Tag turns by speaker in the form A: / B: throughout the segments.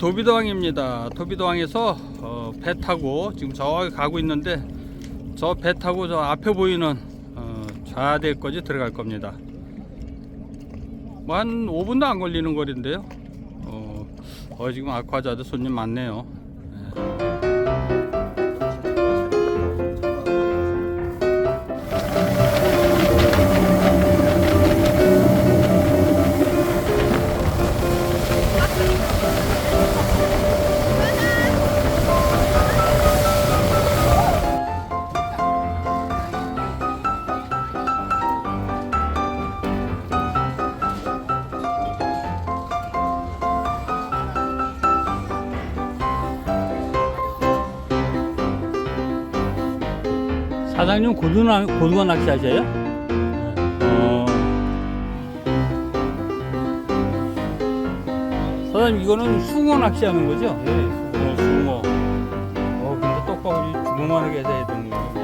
A: 도비도항입니다. 도비도항에서 어, 배 타고 지금 저기 가고 있는데 저 배 타고 저 앞에 보이는 어, 좌대까지 들어갈 겁니다. 뭐 한 5분도 안 걸리는 거리인데요. 어, 어 지금 아쿠아자드 손님 많네요. 사장님 고등어, 고등어 낚시 하셔요? 어. 사장님 이거는 숭어 낚시 하는 거죠? 예, 숭어, 숭어. 어, 근데 똑바로 주먹만하게 해서 해야 되는 거예요.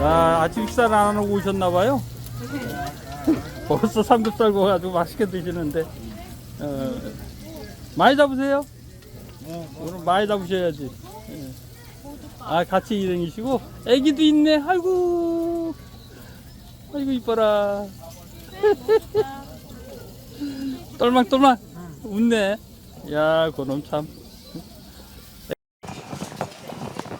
A: 예. 야, 아침 식사를 안 하고 오셨나 봐요? 벌써 삼겹살 구워가지고 맛있게 드시는데. 어, 많이 잡으세요? 오늘 많이 잡으셔야지. 예. 아 같이 일행이시고? 애기도 있네. 아이고. 아이고 이뻐라. 똘망똘망. 웃네. 야 그놈 참.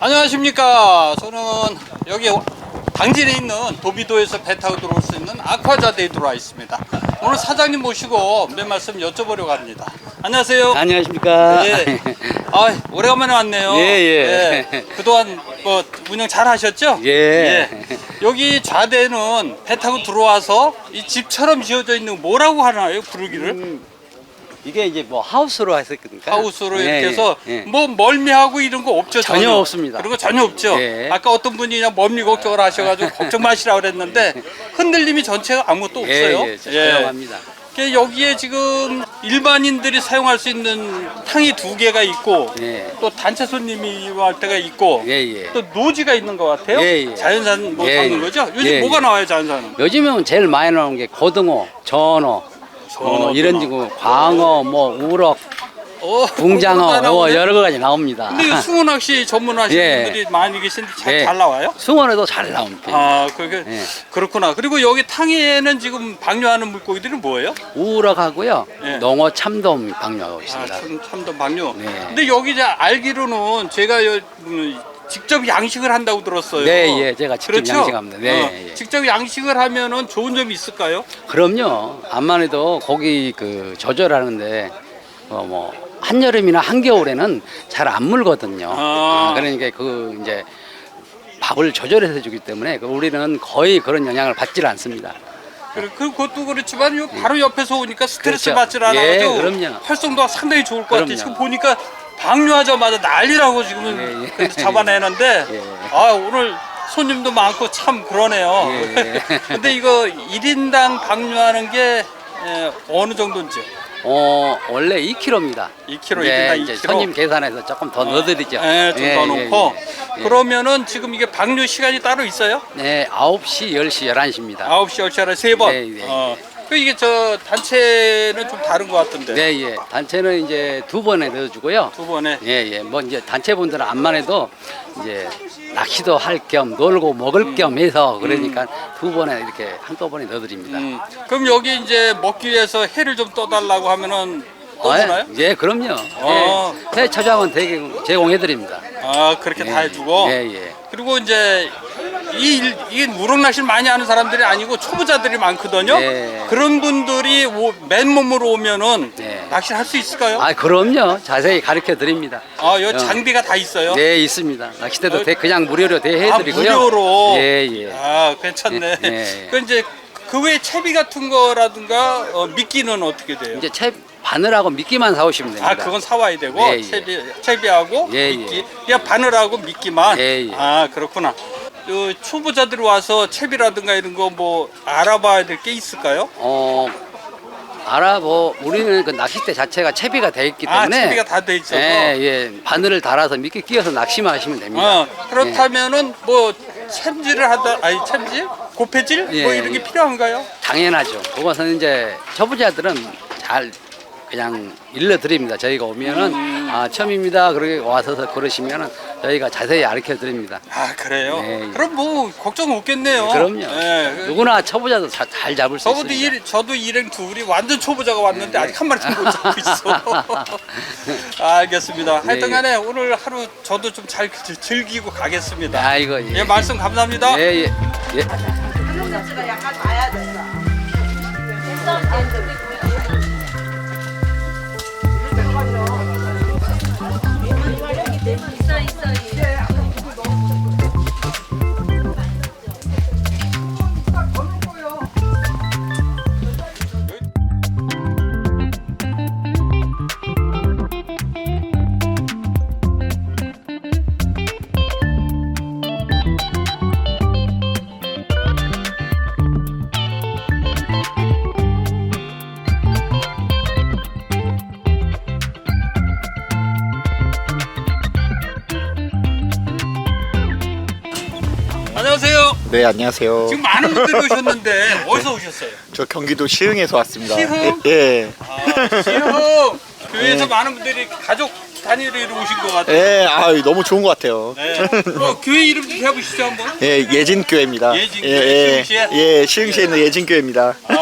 A: 안녕하십니까. 저는 여기 당진에 있는 도비도에서 배 타고 들어올 수 있는 아쿠아자대에 들어와 있습니다. 오늘 사장님 모시고 몇 말씀 여쭤보려고 합니다 안녕하세요
B: 안녕하십니까.
A: 예. 아, 오래간만에 왔네요.
B: 예, 예.
A: 그동안 뭐 운영 잘 하셨죠?
B: 예.
A: 여기 좌대는 배 타고 들어와서 이 집처럼 지어져 있는 뭐라고 하나요? 부르기를?
B: 음, 이게 이제 뭐 하우스로 했었거든요.
A: 하우스로
B: 예,
A: 이렇게 해서
B: 예, 예.
A: 뭐 멀미하고 이런 거 없죠?
B: 전혀 없습니다.
A: 그런 거 전혀 없죠?
B: 예.
A: 아까 어떤 분이 그냥 멀미 걱정을 하셔가지고 걱정 마시라고 그랬는데 흔들림이 전체가 아무것도 없어요.
B: 예, 예, 조용합니다.
A: 그 여기에 지금 일반인들이 사용할 수 있는 탕이 두 개가 있고
B: 예.
A: 또 단체 손님이 할 때가 있고
B: 예, 예.
A: 또 노지가 있는 것 같아요.
B: 예, 예.
A: 자연산 뭐
B: 예,
A: 담는
B: 예.
A: 거죠? 요즘
B: 예,
A: 뭐가
B: 예.
A: 나와요, 자연산은?
B: 요즘은 제일 많이 나오는 게 고등어, 전어,
A: 전어도
B: 어, 이런 지고 광어, 뭐 우럭,
A: 어,
B: 붕장어, 뭐
A: 나오네.
B: 여러 가지 나옵니다.
A: 근데 이 숭어 낚시 전문하시는
B: 예.
A: 분들이 많이 계신데 잘,
B: 예.
A: 잘 나와요?
B: 숭어에도 잘 나옵니다.
A: 아, 그게
B: 예.
A: 그렇구나. 그리고 여기 탕에는 지금 방류하는 물고기들이 뭐예요?
B: 우럭하고요,
A: 예.
B: 농어, 참돔 방류하고
A: 아,
B: 있습니다.
A: 참, 참도 방류.
B: 네.
A: 근데 여기 이제 알기로는 제가 여, 음, 직접 양식을 한다고 들었어요.
B: 네, 예, 제가 직접
A: 그렇죠?
B: 양식합니다. 네,
A: 어,
B: 예.
A: 직접 양식을 하면은 좋은 점이 있을까요?
B: 그럼요. 암만 해도 고기 그 조절하는데 어, 뭐 한여름이나 한겨울에는 잘 안 물거든요.
A: 아.
B: 아, 그러니까 그 이제 밥을 조절해서 주기 때문에 그 우리는 거의 그런 영향을 받질 않습니다.
A: 그래, 그- 그것도 그렇지만 요 바로 옆에서 오니까 스트레스
B: 그렇죠.
A: 받질
B: 예,
A: 않아가지고
B: 그럼요.
A: 활성도가 상당히 좋을 것 같아요. 지금 보니까 방류하자마자 난리라고 지금은
B: 예, 예.
A: 잡아내는데
B: 예.
A: 아 오늘 손님도 많고 참 그러네요.
B: 예.
A: 근데 이거 1인당 방류하는 게 예, 어느 정도인지
B: 어 원래 2kg입니다.
A: 2kg,
B: 네,
A: 1인당
B: 이제
A: 2kg.
B: 손님 계산해서 조금 더 넣어드리죠.
A: 예, 좀
B: 예,
A: 더
B: 예,
A: 넣고
B: 예, 예.
A: 그러면은 지금 이게 방류 시간이 따로 있어요?
B: 네 9시, 10시, 11시입니다.
A: 9시, 10시 하나 세 번.
B: 네, 네.
A: 어. 그 이게 저 단체는 좀 다른 것 같던데.
B: 네, 예. 단체는 이제 두 번에 넣어주고요.
A: 두 번에.
B: 예, 예. 뭐 이제 단체분들은 암만 해도 이제 낚시도 할 겸 놀고 먹을 겸 해서 그러니까 두 번에 이렇게 한꺼번에 넣어드립니다.
A: 음, 그럼 여기 이제 먹기 위해서 해를 좀 떠달라고 하면은 떠주나요?
B: 예, 예, 그럼요.
A: 어.
B: 예, 회 처장은 대개 제공해드립니다.
A: 아 그렇게 다
B: 예,
A: 해주고.
B: 예, 예.
A: 그리고 이제 이 일, 이게 우럭 낚시를 많이 하는 사람들이 아니고 초보자들이 많거든요.
B: 네.
A: 그런 분들이 오- 맨몸으로 오면은
B: 네.
A: 낚시를 할 수 있을까요?
B: 아, 그럼요. 자세히 가르쳐 드립니다.
A: 아, 여
B: 어.
A: 장비가 다 있어요.
B: 네, 있습니다. 낚시대도
A: 어.
B: 대- 그냥 무료로
A: 아,
B: 대해드리고요.
A: 무료로.
B: 예, 예.
A: 아, 괜찮네.
B: 예, 예.
A: 그 이제 그 외에 채비 같은 거라든가 어, 미끼는 어떻게 돼요?
B: 이제 채 바늘하고 미끼만 사오시면 됩니다.
A: 아, 그건 사와야 되고
B: 예, 예.
A: 채비 채비하고
B: 예,
A: 미끼,
B: 예.
A: 그냥 바늘하고 미끼만.
B: 예, 예.
A: 아, 그렇구나. 요 초보자들이 와서 채비라든가 이런 거 뭐 알아봐야 될 게 있을까요?
B: 어 알아보 우리는 그 낚싯대 자체가 채비가 돼 있기
A: 아,
B: 때문에
A: 채비가 다 돼 있어서.
B: 예, 예. 바늘을 달아서 미끼 끼워서 낚시만 하시면 됩니다.
A: 어, 그렇다면은 뭐 챔질을 하다 아니 챔질? 고패질?
B: 예,
A: 뭐 이런 게
B: 예.
A: 필요한가요?
B: 당연하죠. 그것은 이제 초보자들은 잘 그냥 일러드립니다. 저희가 오면은 아, 처음입니다. 그렇게 와서 그러시면은 저희가 자세히 가르쳐 드립니다.
A: 아 그래요?
B: 네.
A: 그럼 뭐 걱정 없겠네요.
B: 그럼요.
A: 네.
B: 누구나 초보자도 자- 잘 잡을 수
A: 저도
B: 있습니다.
A: 일, 저도 일행 둘이 완전 초보자가 왔는데
B: 네,
A: 아직 한 마리도 못 잡고 있어. 알겠습니다.
B: 네,
A: 하여튼간에 오늘 하루 저도 좀 잘 즐기고 가겠습니다.
B: 아이고 예.
A: 예, 말씀 감사합니다.
B: 예, 예, 예.
C: 가 약간 봐야.
A: 안녕
D: 네 안녕하세요.
A: 지금 많은 분들이 오셨는데 어디서 오셨어요?
D: 저 경기도 시흥에서 왔습니다.
A: 시흥?
D: 예. 예.
A: 아, 지금 교회에서
D: 네.
A: 많은 분들이 가족 단위로 오신 것 같아요.
D: 예, 아 너무 좋은 것 같아요.
A: 네. 어, 교회 이름 좀 해보시죠 한번.
D: 예, 예진교회입니다.
A: 예진교회,
D: 예, 예,
A: 시흥시에?
D: 예, 시흥시에 있는 예진교회입니다.
A: 아,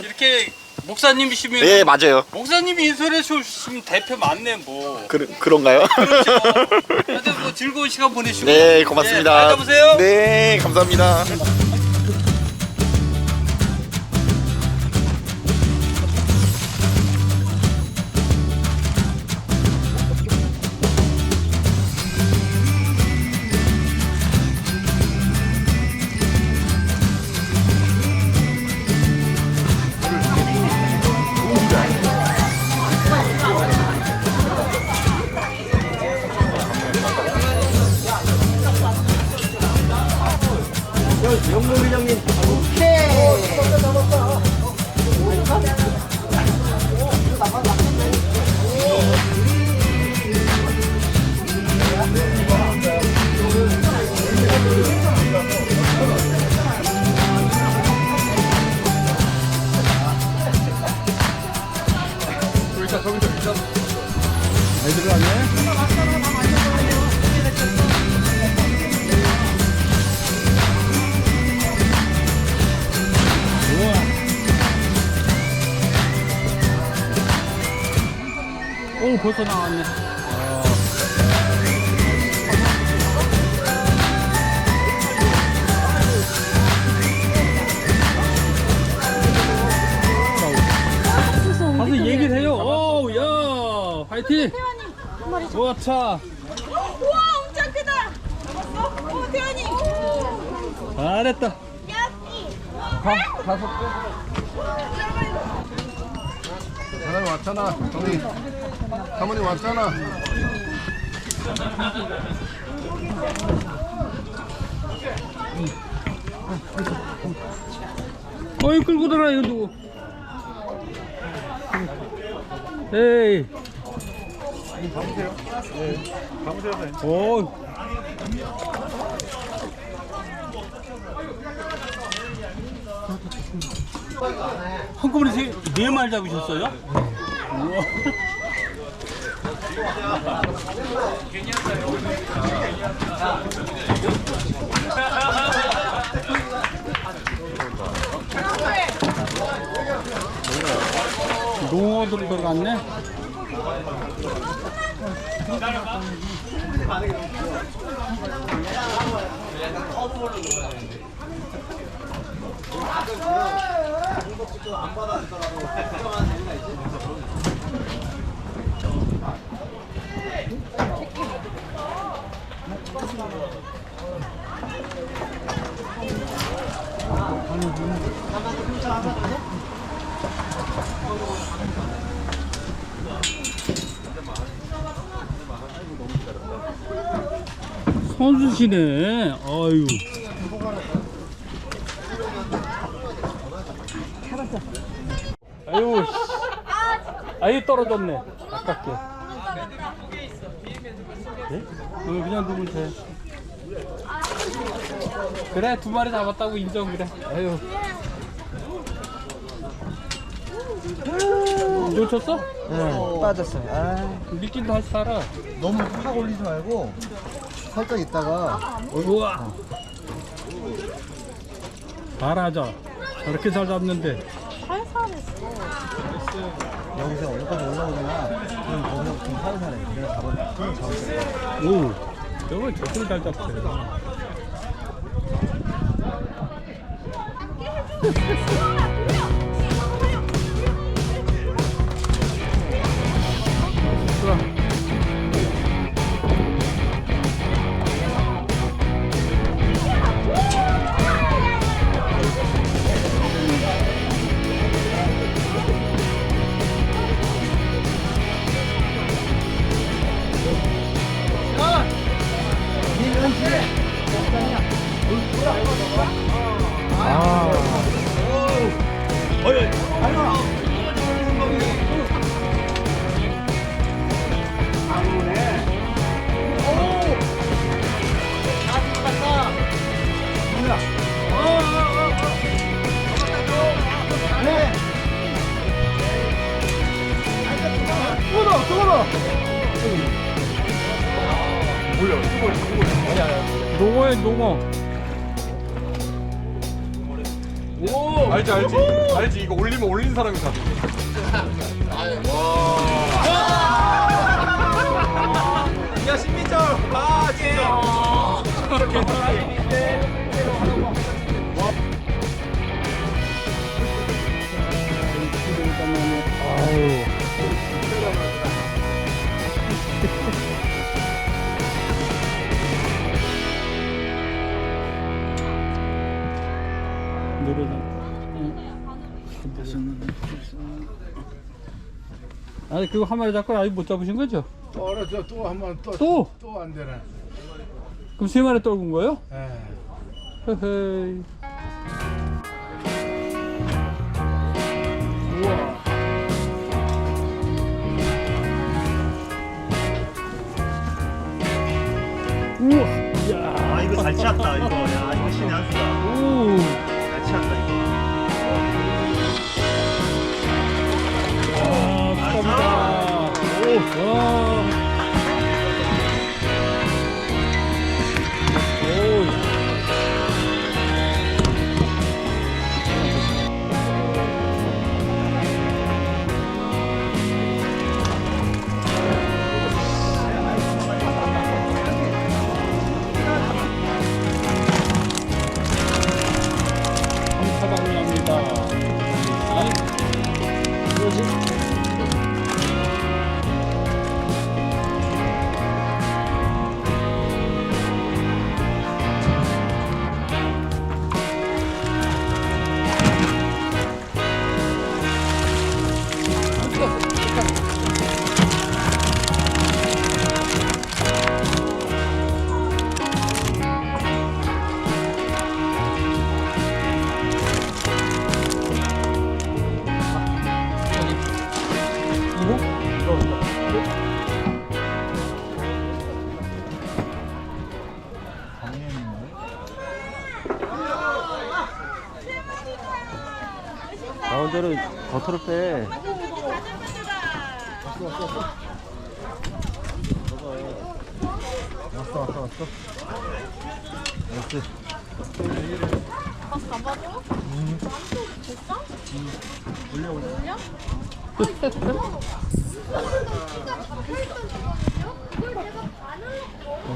A: 이렇게 목사님이시면
D: 예, 맞아요.
A: 목사님이 인터넷에 오시면 대표 맞네 뭐.
D: 그, 그런가요?
A: 그렇죠. 하여튼 뭐 즐거운 시간 보내시고.
D: 네, 고맙습니다.
A: 예, 잘 가보세요.
D: 네, 감사합니다.
A: 오 벌써 나왔네. 가서 얘기를 해요. 오, 야, 화이팅. 우와, 차.
C: 우와 엄청 크다. 잡았어? 오 태연이.
A: 잘했다.
C: 여기.
E: 사람이 왔잖아. 우리 사모님 왔잖아.
A: 어이, 끌고 들어라, 이거 누구. 에이. 오. 한꺼번에 세, 네 마리 잡으셨어요? 우와. 농어들 들어갔네. 선수시네. 아유. 아유. 씨. 아유 떨어졌네. 아깝게. 예? 어, 그냥 누면 돼. 그래 두 마리 잡았다고 인정 그래. 아유. 놓쳤어?
F: 네, 빠졌어요. 아,
A: 미끼 다시 살아.
F: 너무 확 올리지 말고 살짝 있다가
A: 우와. 잘하자. 저렇게 잘 잡는데.
F: 여기서 여기까지 올라오잖아. 그럼 거기서 좀 살살해. 내가 잡아, 손을 잡을 거야.
A: 오. 저걸 잘잡 지. 농어에 농어.
E: 알지 알지. 알지. 이거 올리면 올린 사람이 다.
A: 노래다. 아 니 그거 한 마리 잡고 아직 못 잡으신 거죠?
E: 떨어져 또한번또
A: 또?
E: 또 안 되네
A: 그럼 세 마리 떨군 거예요?
E: 예.
A: 헤헤이. 우와. 우와. 야.
G: 아 이거 잘 치었다 이거 야 이거 신의 한 수다
A: 오.
F: 가운데로 겉으로 빼. 왔어 왔어 왔어. 나이스.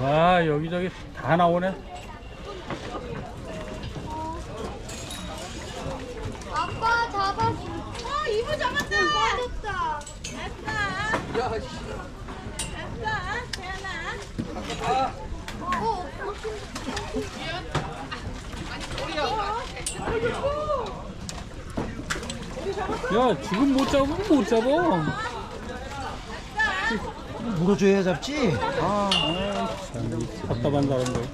A: 와, 여기저기 다 나오네.
H: 아빠 잡았어.
C: 어, 이거 잡았다.
H: 빠졌다.
C: 아싸. 아싸, 태연아.
H: 어,
A: 야, 지금 못 잡으면 못 잡아.
F: 물어줘야 잡지. 아,
A: 참, 답답한 사람들.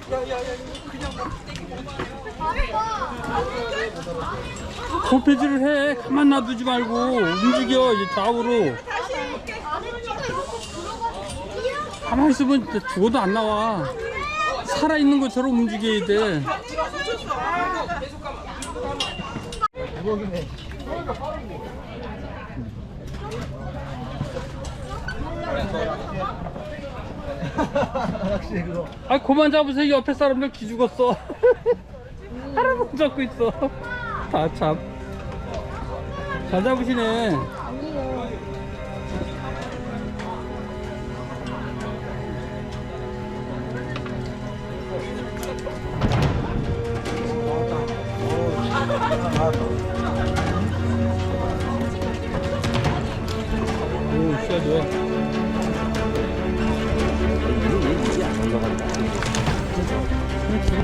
A: 코피지를 해. 가만 놔두지 말고 움직여. 이제 좌우로.
C: 다시 이렇게.
H: 아래쪽에 이렇게 들어
A: 가만히 있으면 죽어도 안 나와. 살아있는 것처럼 움직여야 돼.
F: 낚시 그거.
A: 아 그만 잡으세요 옆에 사람들 기죽었어 못 잡고 있어 다참잘 잡으시네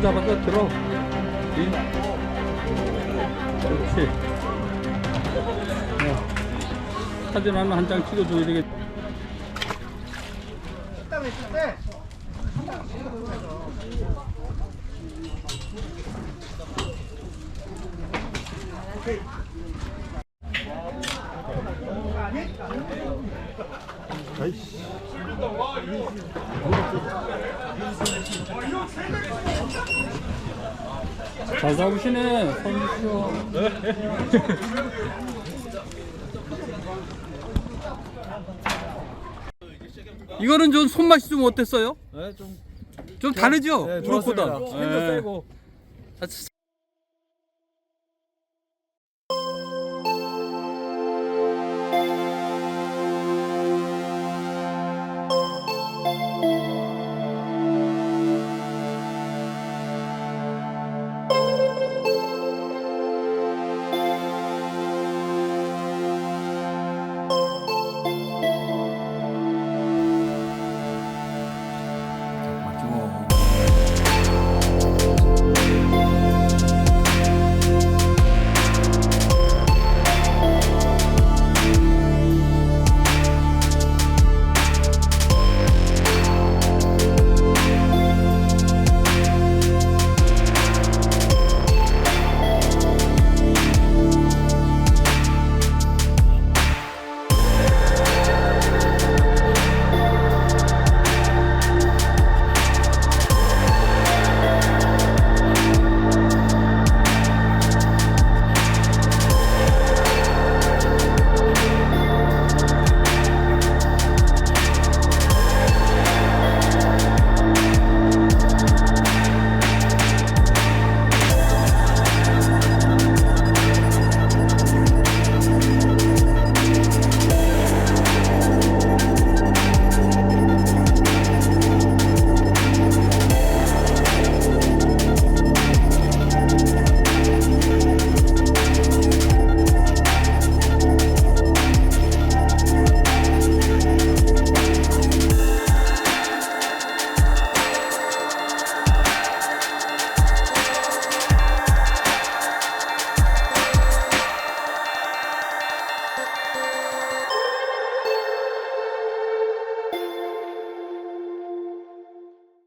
A: 잡아서 들어. 이. 그렇지. 야, 사진 하나 한 장 찍어줘야 되겠. 잘 잡으시네, 선주쇼. 이거는 좀 손맛이 좀 어땠어요?
F: 네, 좀
A: 좀 다르죠?
F: 네,
A: 우럭보다.
F: 좋았습니다. 힘도
A: 예.
F: 세고.
A: 아,